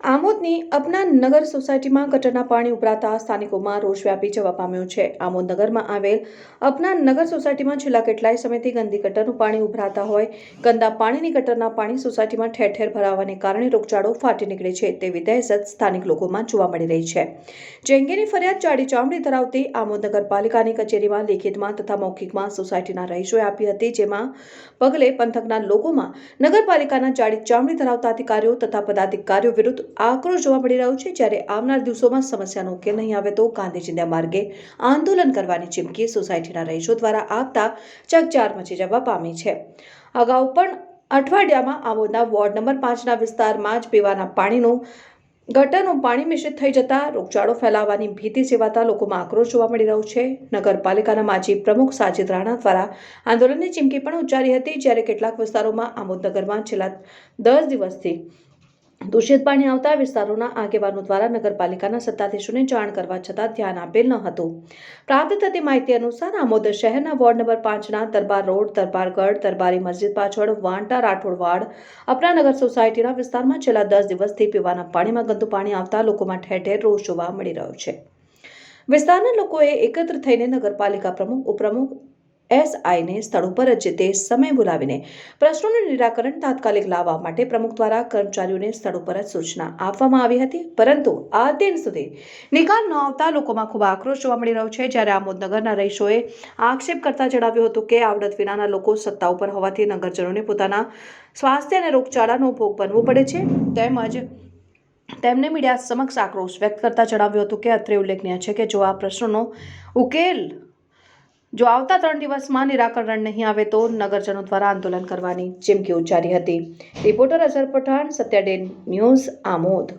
આમોદની અપના નગર સોસાયટીમાં ગટરના પાણી ઉભરાતા સ્થાનિકોમાં રોષ વ્યાપી જવા પામ્યો છે. આમોદ નગરમાં આવેલ અપના નગર સોસાયટીમાં છેલ્લા કેટલાય સમયથી ગંદી ગટરનું પાણી ઉભરાતા હોય, ગંદા પાણીની ગટરના પાણી સોસાયટીમાં ઠેર ઠેર ભરાવાને કારણે રોગચાળો ફાટી નીકળે છે તેવી દહેશત સ્થાનિક લોકોમાં જોવા મળી રહી છે. જે ફરિયાદ જાડી ચામડી ધરાવતી આમોદ નગરપાલિકાની કચેરીમાં લેખિતમાં તથા મૌખિકમાં સોસાયટીના રહીશોએ આપી હતી, જેમાં પગલે પંથકના લોકોમાં નગરપાલિકાના જાડી ચામડી ધરાવતા અધિકારીઓ તથા પદાધિકારીઓ વિરુદ્ધ આક્રોશ જોવા મળી રહ્યો છે. જ્યારે આવનાર દિવસોમાં સમસ્યાનો ઉકેલ નહીં આવે તો ગાંધી ચિંધ્યા માર્ગે આંદોલન કરવાની ચીમકી સોસાયટીના રહીશો દ્વારા આપતા ચકચાર મચી જવા પામી છે. અગાઉ પણ અઠવાડિયામાં આમોદના વોર્ડ નંબર પાંચના વિસ્તારમાં જ પીવાના પાણીનું, ગટરનું પાણી મિશ્રિત થઈ જતા રોગચાળો ફેલાવાની ભીતિ સેવાતા લોકોમાં આક્રોશ જોવા મળી રહ્યો છે. નગરપાલિકાના માજી પ્રમુખ સાજિદ રાણા દ્વારા આંદોલનની ચીમકી પણ ઉચ્ચારી હતી. જ્યારે કેટલાક વિસ્તારોમાં આમોદનગરમાં છેલ્લા દસ દિવસથી દૂષિત પાણી આવતા વિસ્તારોના આગેવાનો દ્વારા નગરપાલિકાના સત્તાધીશોને જાણ કરવા છતાં ધ્યાન આપેલ ન હતું. પ્રાપ્ત થતી માહિતી અનુસાર, આમોદ શહેરના વોર્ડ નંબર પાંચના દરબાર રોડ દરબારગઢ દરબારી મસ્જિદ પાછળ, વાંટા રાઠોડવાડ અપરાનગર સોસાયટીના વિસ્તારમાં છેલ્લા દસ દિવસથી પીવાના પાણીમાં ગંદુ પાણી આવતા લોકોમાં ઠેર ઠેર રોષ જોવા મળી રહ્યો છે. વિસ્તારના લોકોએ એકત્ર થઈને નગરપાલિકા પ્રમુખ, ઉપપ્રમુખ એસઆઈને સ્થળ ઉપર જ તે સમય બોલાવીને પ્રશ્નોનું નિરાકરણ તાત્કાલિક લાવવા માટે પ્રમુખ દ્વારા કર્મચારીઓને સ્થળ ઉપર જ સૂચના આપવામાં આવી હતી. પરંતુ આ દિન સુધી નિકાલ ન આવતા લોકોમાં ખૂબ આક્રોશ જોવા મળી રહ્યો છે. જ્યારે આમોદનગરના રહીશોએ આક્ષેપ કરતા જણાવ્યું હતું કે આવડત વિનાના લોકો સત્તા ઉપર હોવાથી નગરજનોને પોતાના સ્વાસ્થ્ય અને રોગચાળાનો ભોગ બનવું પડે છે. તેમજ તેમણે મીડિયા સમક્ષ આક્રોશ વ્યક્ત કરતા જણાવ્યું હતું કે અત્રે ઉલ્લેખનીય છે કે જો આ પ્રશ્નોનો ઉકેલ જો આવતા ત્રણ દિવસમાં નિરાકરણ નહીં આવે તો નગરજનો દ્વારા આંદોલન કરવાની ચીમકી ઉચ્ચારી હતી. Reporter Azhar Pathan, Satyaden news Amod.